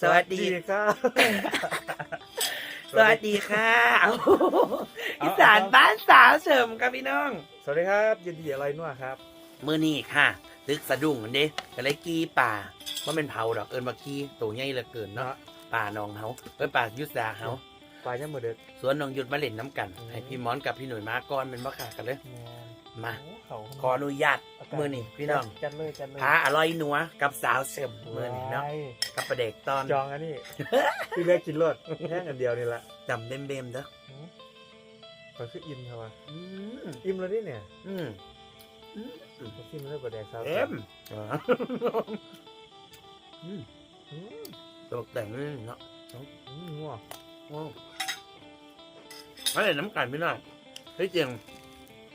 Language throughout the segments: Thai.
สวัสดีครับ สวัสดีค่ะโอ้โหอีสานบ้านสาวเสริมครับพี่น้อง สวัสดีครับยินดีอะไรนัวครับ มือนี่ค่ะตึกสะดุ้งอันเด้ก็เลยกี้ป่าว่าเป็นเผาดอกเอิญมากี้ตัวใหญ่เหลือเกินเนาะเนาะป่าน้องเฮาเอ้ยป่ายุทธาเฮาปลาย่างมือเด็ดสวนน้องหยุดมาเล่นน้ำกันอืมให้พี่มอนกับพี่หนุ่ยมาก่อนเป็นบักขากันเลยมาโอ้ เขาขออนุญาตมือนี่พี่น้องจัดเลยจัดเลยพาอร่อยนัวกับสาวเสริมมือนี่เนาะว้ายกับประเด็กตอนจองอันนี้พี่เล็กกินรสแค่อันเดียวนี่แหละจำเบมๆเด้อก็คืออิ่มเท่าไหร่อืมอิ่มแล้วนี่เนี่ยอืมก็กินแล้วประแดกสาวเอ็มอ๋ออืมอืมตกแต่งนี่เนาะอืมงัวโอ้ไม่ได้น้ำกันพี่น้องเฮ้ยจริง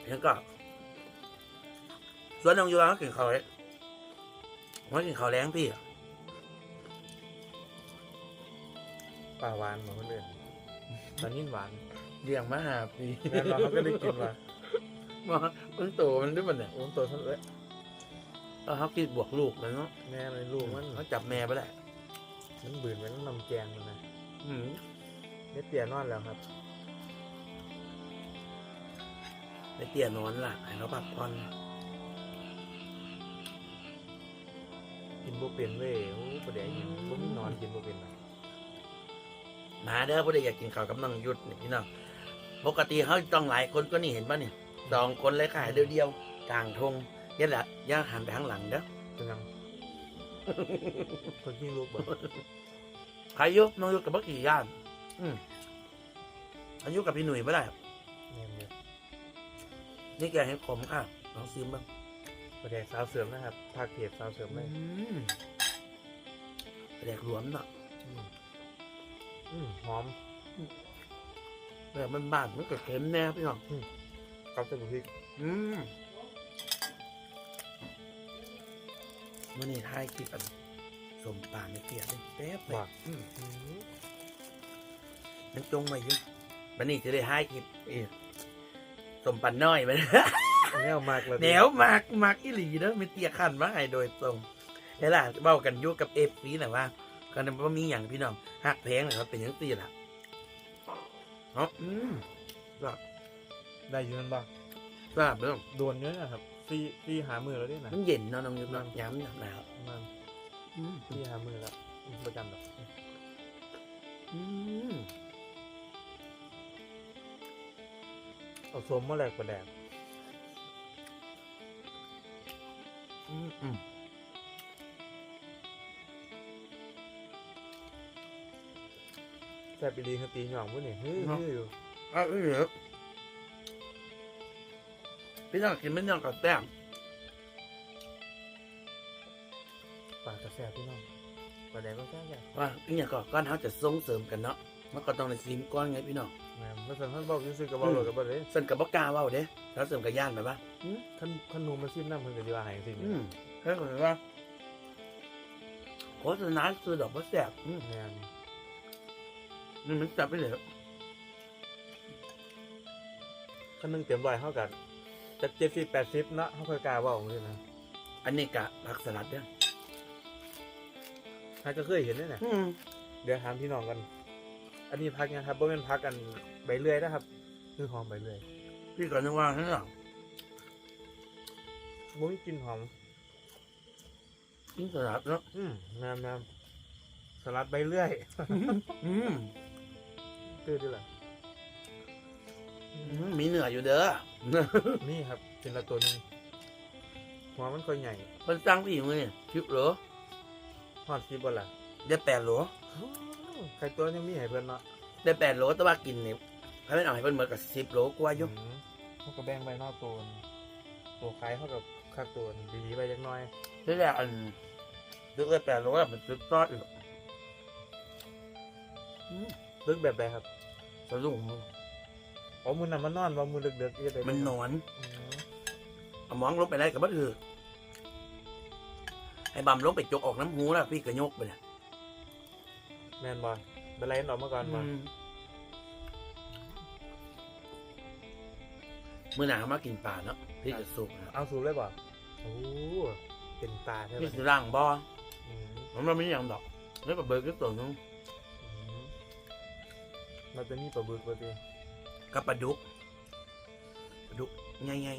แล้วก็ ส่วนน้องยูว่าเขากินข้าวเลยว่ากินข้าวแรงพี่อะปลาหวานเหมือนคนอื่นตอนนี้หวานเลี้ยงมาหาพี่แน่นอนเขาก็ได้กินว่ะมามันโตมันด้วยมันเนี่ยโอ้ตัวฉันเอ้ยแล้วเขากินบวกลูกมันเนาะแม่เลยลูกมันเขาจับแม่ไปแหละมันบืนไปต้องนำแกงมันนะอืมเม็ดเตี้ยนอนแล้วครับไม่เตี้ยนอนล่ะให้เขาพักผ่อน บ่เป็นเว้ยโอ้ประแดกกินบ่มีนอนกินบ่เป็นนะมาเด้อผู้ใดอยากกินข้าวกับน้องยุทธนี่พี่น้องปกติเขาต้องหลายคนก็นี่เห็นป่ะเนี่ยสองคนเลยขายเดียวๆกลางทงยัดละย่าหันไปข้างหลังเด้อเป็นยังคนที่ลูกบ่ใครอยุน้องยุทธกับบักกี่ย่านอืมอายุกับพี่หนุ่ยไม่ได้ แม่นเนี่ย นี่แกให้ขมค่ะลองซิมบ้าง ประแดกสาวเสริมนะครับภาคเพจสาวเสริมเลยมแดกหลวมเนาะอืมอืมหอมแบบมันบานมันก็เค็มแน่พี่น้องกับเส้นพริกอืมมื่อนี้ท้ายคลิปอันสมปลาไม่เกลียดเลยแป๊บเลยว่าอืมอืมมันจงมาอยู่วันนี้จะได้ท้ายคลิปเองสมปันน้อยไป แนวมากเลยแนวมากมากอีหลีเด้อไม่เตียขันมาให้โดยตรงเฮ้ล่ะเบ้ากันอยุกับเอฟซีหน่อยว่าก็นั้นว่ามีอย่างพี่น้องหักแพงนะครับเป็นอยังตีล่ะเนาะอืมได้อยู่นั่นบ้างทราบเรื่องโดนเยอะนะครับซีซีหามือแล้วด้วยนะมันเย็นเนาะน้องยุทธเนาะย้ำหนาวมันอืมซีหามือแล้วอืมประจำแบบอืมเอาสมมาแหลกประแดก แซ่บไปดีคือตีหย่องพวกนี่เฮ้ยเฮ้ยอยู่อะเออพี่น้องกินไม่น้องกับแต้มปลากระแซ่บพี่น้องประแดกก็แซ่บแซ่บว่าอีกอย่างก็ก้อนเขาจะส่งเสริมกันเนาะมันก็ต้องในซีมก้อนไงพี่น้องแม่นแล้วสันท่านบอกยังซื้อกับบอกเลยกับบอกเลยเส้นกับบักกล้าเว่าเด้แล้วเสริมกับย่านแบบว่า ท่านท่านหนูมาซิมน้ำเพิ่นก็ดีว่าใหายจริงอืมเฮ้ยคนว่าโฆษณาซื้อดอกมะแสบอืมแม่นนี่มันจับไปเลยคันหนึงเต็มร้อยเท่ากันจากเจ็ดสิบแปดสิบเนาะเขาเคยกล้าเว่าของนี่นะอันนี้กะผักสลัดเนี่ยใครก็เคยเห็นด้วยนะอืมเดี๋ยวถามพี่น้องกัน อันนี้พักนะครับบ่เป็นพักกันใบเลื่อยนะครับ คือหอมใบเลื่อยพี่ก็นึกว่าใช่หรอ บ่มีกลิ่นหอมกินสลัดเนาะอืมแม่นแม่นสลัดใบเลื่อย อืมคือดีแหละอืมมีเนื้ออยู่เด้อนี่ครับเป็นละตัวหนึงหัวมันค่อยใหญ่คนสร้างพี่มือเนี่ยชิบเหรอฮอดสิบ่ล่ะได้แปดโหลใครตัวยังมีให้เพิ่นเนาะได้แปดโหลแต่ว่ากินเนี่ยถ้าไม่เอาให้เพิ่นเหมือนกับสิบโหลกว่าอยู่อืมเขาก็แบ่งใบนอกตัวนึงตัวคล้ายเท่ากับ คักตัวนึงดีๆไปจักหน่อยนี่แหละอันลึกได้แปดโหลอะมันจุดซอดอยู่อืมลึกแบบใดครับสะดุ้งอ๋อมือน่ะมันนอนว่ามือดึกๆจะได้มันนอนอืมเอามองลงไปได้กับบ้าคือไอ้บำลงไปจกออกน้ำหูแล้วพี่ก็ยกไปเลยแม่นบ่เป็นไรออกมาก่อนบ่ เมื่อหนามากินปลาเนาะพี่จะสุกนะเอาสูบเลยบ่โอ้เป็นตาใช่ไหมพี่จะล่างบ่ออืมมันไม่มีอย่างดอกแล้วก็เบิร์กก็ตัวนึงอืมมันจะมีปลาบึกปะเต้กับปลาดุกปลาดุกง่าย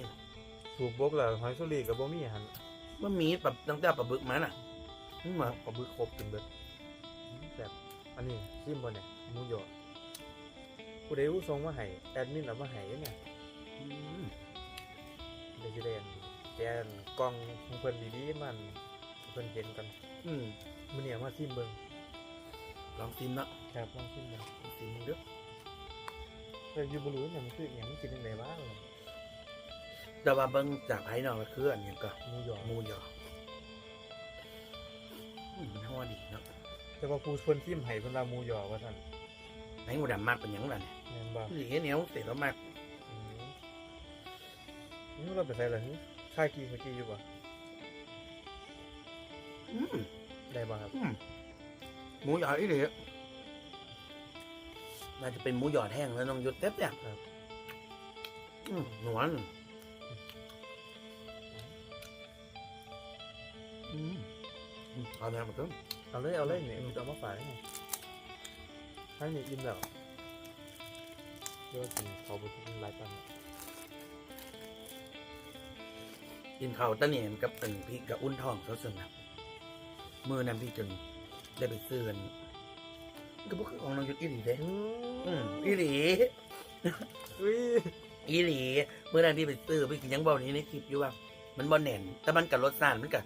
ถูกบกแล้วหอยสุรีกับบ่มีหันๆว่ามีแบบตั้งแต่ปลาบึกมาน่ะนี่มาปลาบึกครบกินเบิดแบบอันนี้ซิมบ่เนี่ยหมูหยอผู้ใดรู้ทรงมาให้แอดมินเอามาให้เนี่ยอืม เดี๋ยวจะเรียนแกนกล้องของเพิ่นดีๆมันเพิ่นเห็นกันอืมมื้อนี้เอามาซิมเบิ่งลองซิมเนาะครับลองซิมเบิ่งลองซิมเด้อแต่อยู่บ่รู้เนี่ยมันคืออหยังมันกินจังไดบ้างแต่ว่าเบิ่งจากภายนอกก็คืออันนี้ก็หมูหยอหมูยออืมมันห่อดีเนาะแต่ว่าผู้เพิ่นซิมให้เพิ่นว่าหมูหยอว่าซั่นไหนหมูดำมากเป็นหยังล่ะเนี่ยแม่นบ่หรือเหนียวเสร็จแล้วมากอืม นี่เราไปใส่ละหึค่ากีเมื่อกี้อยู่บ่อืมได้บ่ครับ อืมหมูหยออีเหลีน่าจะเป็นหมูหยอดแห้งแล้วน้องหยุดเต็บเนี่ยครับ อืมหนวลอืมอืมเอาแนวมาต้นเอาเลยเอาเลยเนี่ยมันจะเอามาฝากให้ไงให้นี่อิ่มแล้วเดี๋ยวกินเขาบ่กินหลายปัน กินข้าวตะเหนียนกับตึงพริกกับอุ้นทองเขาสนะมือนั้นพี่จนได้ไปซื้อกันก็พวกของน้องหยุดอีหลีเด้อีหลีอุ้ยอีหลีเมื่อนั้นพี่ไปซื้อพี่กินยังบอกนี้ในคลิปอยู่ว่า มันบ่แน่นแต่มันกับรสชาติมันกับ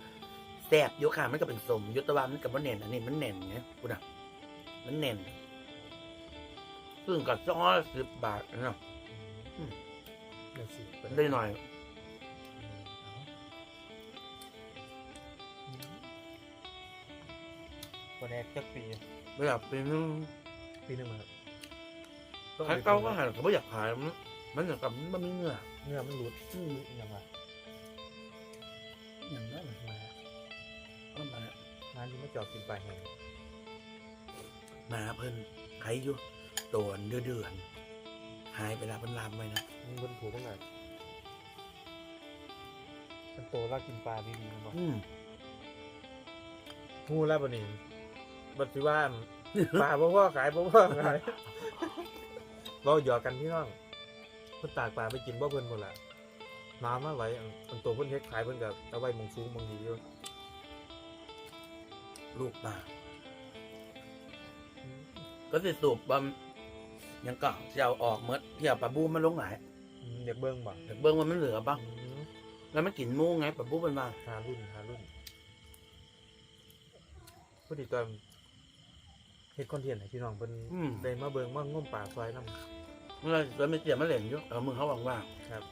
แซ่บยค่ะมันก็เป็นสมยุตวามันกับบ่แน่นอันนี้มันแน่นไงพูดอะมันแน่นซึ่งกับซอสสิบบาทนะมเดี๋ยวสิเปิได้หน่อย วันแรกจักปีไม่อยากเป็นปีหนึงมาครับขายเก้าก็หันเขาไม่อยากขายมันมันอย่างกับมันมีเนื้อเนื้อมันหลุดอืมยังไงอย่างนั้นมาก็มาร้านที่มาจอดกินปลาแห้งมาเพิ่นใครอยู่ตัวเดือดเดือนหายไปแล้วเพิ่นลามไปนะมันบนผูกกันเลยมันโตแล้วกินปลาดีๆมันบอกอืม งูแล้วบันนี้ บัดสิว่าปลาบ่พ่อขายบ่พ่อขายเราหยอกกันพี่น้องเพิ่นตากปลาไปกินบ่เพิ่นหมดละน้ำมาไหลอันอันตัวเพิ่นเฮ็ดขายเพิ่นก็เอาไว้หมองสูงหมองดีอยู่ลูกปลาก็สิสูบบอมยังก็จะเอาออกเมื่อที่เอาปลาบูมาลงไหนอืมอยากเบิ่งบ่แต่เบิ่งว่ามันเหลือบ้างอืมแล้วมันกินหมูไงปลาบูมันมาหารุ่นหารุ่นพอดีตอน เฮ็ดคอนเทนต์ให้พี่น้องเพิ่นอืม ได้มาเบิ่งมางมปลาซอยนํเราเราไม่เสียมาเหล่นอยู่เอามือเขาหวังว่า ครับ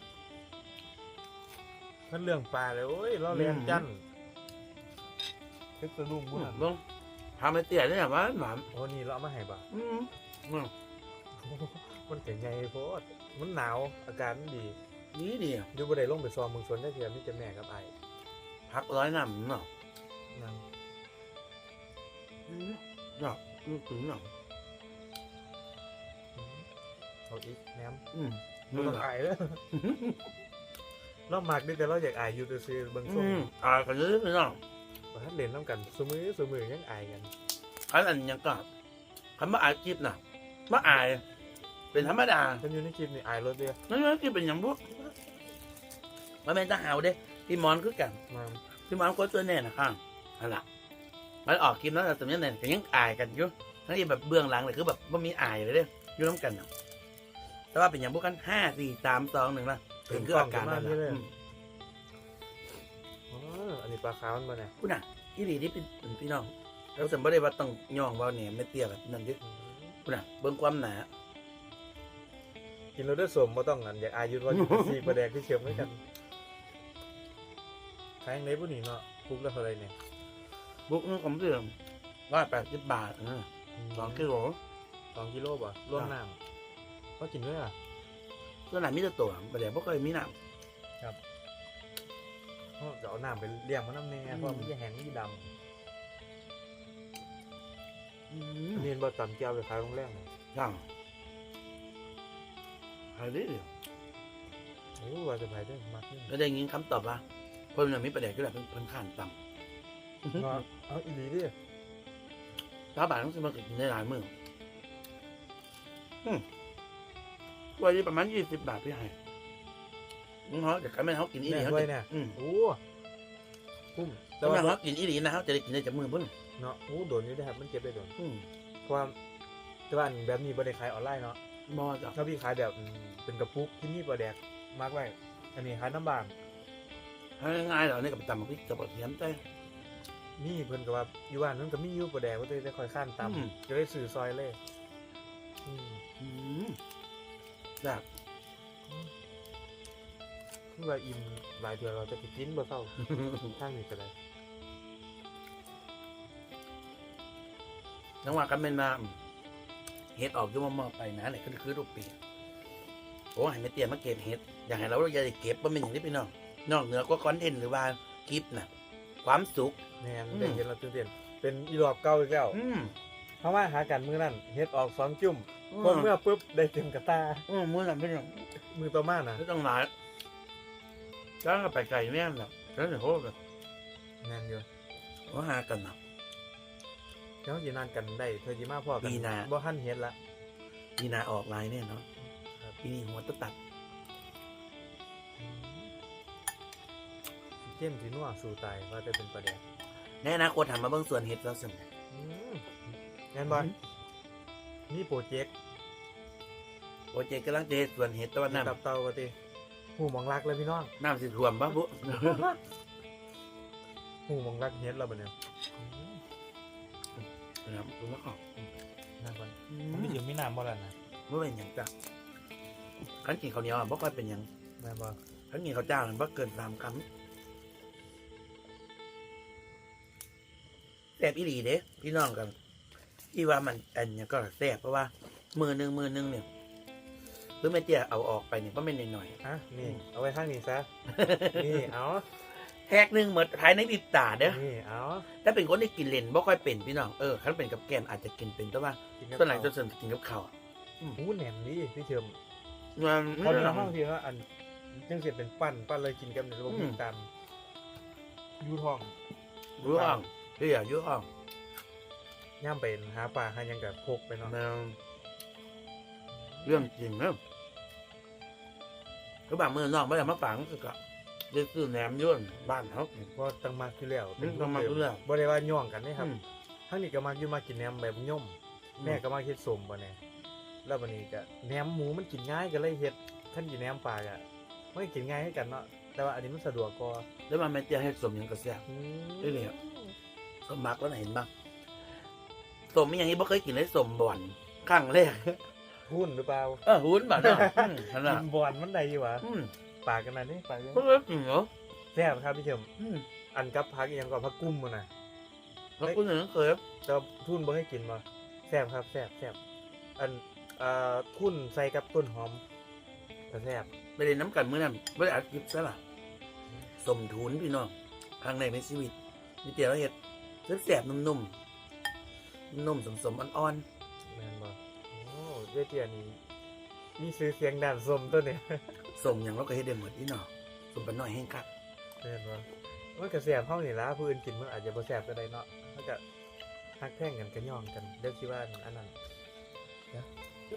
เพิ่นเรื่องปลาเลยโอ้ยเราเรียนจันเฮ็ดสะดุ้งอืมื้อมนั้นลงทำให้เตี้ยได้แบบว่าหวานโอ้นี่เราเอามาให้บ่ อืมอืมมันเก่งไงโพดมันหนาวอาการมันดีนี่ดีอยู่บ่ได้ลงไปซ้อมเมืองสวนได้เทียมีแต่แม่กับไอ้พักร้อยน้ำเนาะนั่ง อืมเนาะอืมถึงเนาะอืมเอาอีกแหนมอืมบ่ต้องอายเด้อเราหมักเด้อแต่เราอยากอายอยู่ซื่อๆเบิ่งอืส่งมอ่ากันเยอะเลยเนาะบ่ทันเล่นนํกันซุมื้อซุมื้อยังอายกันอันอันยังก็คำว่าอายคลิปน่ะว่าอาย เป็นธรรมดาฉันอยู่ในคลิปนี่อายรถเด้อนั่นก็คือเป็นอย่างพวกมันเป็นทหารเด้พี่มอนคือกันมาพี่มอนก็ตัวแน่นะข้างนั่นแหละ มันออกคลิปแล้วแต่สมัยนั้นก็ยังอายกันอยู่ทั้งที่แบบเบื้องหลังเลยคือแบบว่ามีอายเลยเด้อยู่น้ำกันน่ะแต่ว่าเป็นอย่างพวกกันห้าสี่สามสองหนึ่งนะเป็นคืออาการนั่นแหละอืมอ๋ออันนี้ปลาขาวมันบ่เนี่ยคุณน่ะอีหลีที่เป็นเป็นพี่น้องแล้วสมมติได้ว่าต้องย่องเบาเนี่ยไม่เตี้ยแบบนั้นเยอะอืมคุณน่ะเบื้องความหนากินแล้วได้สมบ่ต้องอันอยากอายอยู่ว่าอยู่กับซีปลาแดกที่เชื่อมไว้กันขายจังไดบ่นี่เนาะปุกละเท่าไหร่เนี่ย บุกนี่ผมเสื่อมร้อยแปดสิบบาทนะสองกิโลสองกิโลป่ะรวมน้ำก็กินด้วยอะตัวไหนมีแต่ตัวประเดี๋ยวพวกเคยมีน้เพราะจะเอาน้ำไปเลี้ยงมันน้ำแน่อืมเพราะมันจะแห้งมันจะดำอืำมเรียนบ่ตำแก้วไปขายโรงแรมน่ะย่างอะไรเดี๋ยวโอ้ว่าจะไปเด้อมากนี่แล้วได้ยินคำตอบว่าเพิ่นน่ะมีประเดี๋ยวก็แบบเพิ่นข้านต่เนาะเอาอีหลีดิำถ้าบาทต้องซื้อมากินได้หลายมื้ออืมวันนี้ประมาณยี่สิบบาทพี่ให้มึงเขาจะกันไม่เขากินอีหลีเนี่ยเขาด้วยจะเนี่ยอืมโอ้คุ้มแต่แต่ว่าว่าเขากินอีหลีนะเขาจะได้กินได้จากมือเพิ่นเนาะโอ้โดนอยู่นะครับมันเก็บได้โดนอืมความแต่ว่าอันแบบนี้บริขายออนไลน์เนาะบ่จ้ะถ้าพี่ขายแบบอืมเป็นกระปุกที่มีปลาแดกมากไว้อันนี้ขายน้ำบาง ให้ง่ายๆเหรอนี่กับตำกับพริกกับกระเทียมใส่ นี่เพิ่นก็ว่าอยู่บ้านนั้นก็มีอยู่ปลาแดกว่าจะได้คอยข้านตอืมำจะได้สื่อซอยเลยอืมอืมแบบคือว่าอิ่มหลายเดือนเราจะไปกินบ่เศร้าทางนี้ก็ได้จังหวะกันเป็นมาเฮ็ดออกอยุ่มอๆไปนะเนี่ยก็คือรูปปีโอ้ให้ไม่เตรียมมาเก็บเฮ็ด อยากให้เราอย่าได้เก็บว่าเป็นอย่างนี้พี่น้องนอกเหนือก็คอนเทนต์หรือว่าคลิปน่ะ ความสุข แม่นอืมได้เห็นเราตื่นเต้นเป็นอีรอบเก่าอีกแล้วอืมเพราะว่าหากันมื้อนั้นเฮ็ดออกสองจุ่มพอเมื่อปุ๊บได้เต็มกระตาอืมมือหลังเป็นอย่างมือต่อมาน่ะไม่ต้องหลายจ้างก็ไปไก่แน่นแหละแล้วเดี๋ยวเขาแบบแม่นอยู่เขาหากันนะ แล้วสินานกันได้เธอสิมาพอกัปีหน้า บ่ทันเฮ็ดละปีหนาออกลายแน่เนาะครับ ปีนี้หัวตะตัด เข้มสินัวสู่ตายว่าจะเป็นประเด็นแน่นะโคตรทำมาเบื้องส่วนเฮ็ดแล้วสิแน่นบอลนี่โปรเจกต์โปรเจกต์กำลังจะเฮ็ดส่วนเฮ็ดแตะวันตับน้ำเตาปติหูหมองรักเลยพี่น้องน้ำสิท่วมบ้าบุหูหมองรักเฮ็ดเราบ่เนี่ยน้ำตัวแล้วก็น่าบอลมันไม่ถึงไม่นานบ่ล่ะนะไม่เป็นอย่างจ้ะขันกินข้าวเหนียวอะบ่ค่อยเป็นอย่างแม่นบอลขันกินข้าวเจ้ามันบ่เกินสามคำ แซ่บอีหลีเด้พี่น้องกันที่ว่ามันอันเนี้ยก็แซ่บเพราะว่า มือหนึงมือหนึงเนี่ยหรือแม่เตี้ยเอาออกไปเนี่ยก็ไม่นหน่อยฮะนี่ เอาไว้ข้างนี้ซะ นี่เอาๆแฮกหนึงหมดภายในพริบตาเด้อนี่เอาถ้าเป็นคนที่กินเลนบ่ค่อยเป็นพี่น้องเออคันเป็นกับแกมอาจจะกินเป็นแต่ว่ากิกับส่วนไหนจะข้าวส่วนกินกับข้าวอะหูแหนมดีพี่เชิมมันพอเราห้องทีว่าอันจังเสร็จเป็นปั้นปั้นเลยกินกันในระบบมีตามยูทองรู้อ่อง เรียยุ่อ่องย่ามเป็นหาปลาหาหยังกับพกไปเนาะแมวเรื่องจริงเนอะก็บางมือนอกไม่ได้มาฝังสึกอะเรียกซื้อแหนมย่นบ้านเขาเพราะตั้งมากที่แล้วอืมตั้งมากอยู่แล้ว บ่ได้ว่าย่องกันนี่ครับอืมทั้งนี้ก็มาอยู่มากินแหนมแบบย่อมแม่ก็มาเฮ็ดสมบ่เนี่ยแล้ววันนี้ก็แหนมหมูมันกินง่ายก็เลยเฮ็ดท่านกินแหนมปลาก็มันก็กินง่ายให้กันเนาะแต่ว่าอันนี้มันสะดวกกว่าแล้วมันแม่เตี้ยให้สมยังกระแซบอืมได้เลยอะ สมมักแล้วนะเห็นบ้างสมอย่างนี้บ่เคยกินเลยสมบ่อนครั้งแรกหุ้นหรือเปล่าเออหุ้นบ่เนาะอืมขนากิดนบอนมันได้อยู่วะอืมปลากันนั่นนี่ปลากันเพิ่งเคยกินเหรอแซ่บครับพี่เชิมอืมอันกับพักอีหยังก่อนพักกุ้มมันน่ะแล้วคุณยังเคยแต่ว่าทุนบ่ให้กินมาแซ่บครับแซ่บแซ่บอันเอ่อทุนใส่กับต้นหอมก็แซ่บไปเรียนน้ำกันเมื่อนั้นไม่ได้อัดคลิปซะล่ะสมทุนพี่น้องครั้งในในชีวิตมีเตี๋ยวเห็ด แสบๆนุ่มๆ นุ่มๆสมๆอ่อนแม่นบ่โอ้เจ๊เตียนี่มีซื้อเสียงด่านสมตัวเนี่ยๆสมอย่างเราก็เฮ็ดได้หมดนี่เนาะสมปนน้อยแห้งคักแม่นบ่มันก็แซ่บเฮานี่ล่ะผู้อื่นกินมันอาจจะบ่แซ่บก็ได้เนาะมันก็ฮักแท่งกันกันย่องกันเดี๋ยวสิว่าอันนั้น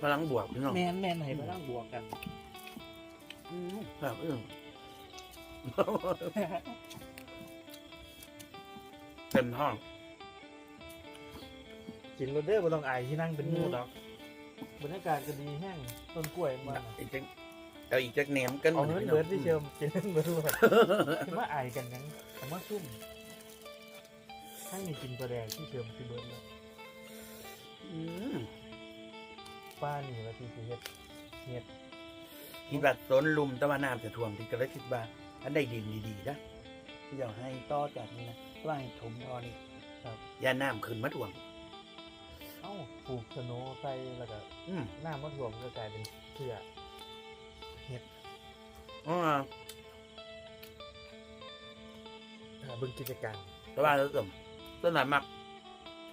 พลังบวกพี่น้องแม่นแม่นให้พลังบวกกัน อืมแบบอืม เต็มท้องกินโรเดอร์บ่ต้องอายที่นั่งเป็นหมู่ดอกบรรยากาศก็ดีแห้งต้นกล้วยมันน่ะอีกจักเอาอีกจักแหนมกันเอาเงินเบิดที่เชิมกินเงินเบิดด้วยจะมาอายกันยังแต่ว่าซุ่มข้างนี้กินตัวแดงที่เชิมคือเบิดแล้วอืมป้านี่ว่าที่สิเฮ็ดเฮ็ดคิดว่าสนลุมแตะวันน้ำจะท่วมที่ก็เลยคิดว่าอันใดดินดีๆนะที่อยากให้ต่อจากนี้นะ ว่าให้ถมทอนี่ครับยาน้ำขึ้นมาท่วมเอ้าปลูกสโนว์ใส่แล้วก็อืมน้ำมะถ่วมก็กลายเป็นเชื่ออ๋ออ่าเบิ่งกิจการแต่ว่าเราเสริมต้นไหนมัก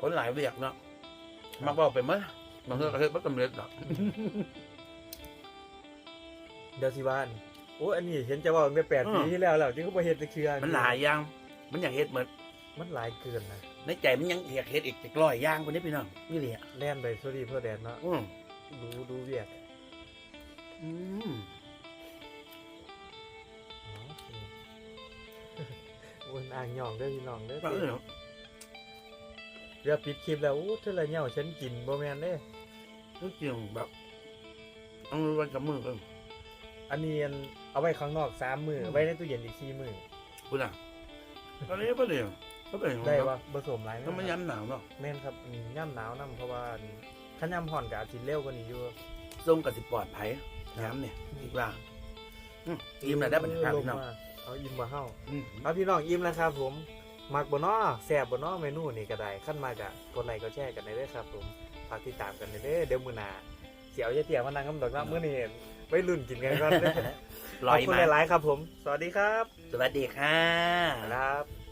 คนหลายเรียกเนาะมักบอกไปมั้ยบางเรื่องก็เฮ็ดบ่สำเร็จหรอกเดี๋ยวสิว่าอันโอ้อันนี้เห็นจะว่าตั้งแต่แปดอืมปีที่แล้วแล้วที่เขาบ่เฮ็ดจักเชื่อมันหลายอย่างมันอยากเฮ็ดเหมือน มันหลายเกินนะในใจมันยังอยากเฮ็ดอีกจะกล้อยย่างคนนี้พี่น้องนี่เลยอะแล่นไปสวัสดีเพื่อแดนเนาะอืมดูดูเวียกอืมอ๋อวนอ่างหย่องเด้อพี่น้องเด้อปลาเออเดี๋ยวปิดคลิปแล้วอู้เท่าไรเนี่ยฉันกินบ่แม่นเด้ทุกอย่างแบบเอาไว้กับมือกันอันนี้อันเอาไว้ข้างนอกสามมืออืมไว้ในตู้เย็นอีกสี่มือคุณอะตอนนี้ปะเดี๋ยว ก็เป็นได้ปะผสมไรต้องไม่ย้ำหนาวเนาะแม่นครับอืมย่ำหนาวนํเพราะว่าขันย่ำห่อนกับอาจสิเร็วกว่านี้อยู่ส้มกับสิปลอดภัยน้ำเนี่ยอีกว่าอืมอิ่มแล้วได้บรรยากาศลงพี่น้องมาเอาอิ่มมาเฮ้าอืมเอาพี่น้องอิ่มแล้วครับผมมักบ่น้อแซ่บบ่น้อเมนูนี่ก็ได้ขั้นมากะกดไลค์ก็แชร์กันได้เลยครับผมฝากติดตามกันได้เด้อเดี๋ยวมื้อหน้าเสียวยายเตี๋ยมานั่งกำดอกน้ำมื้อนี้ไปรุ่นกินกันก่อนเด้อลขออบยคุณมาหลายๆครับผม สวัสดีครับ สวัสดีค่ะครับ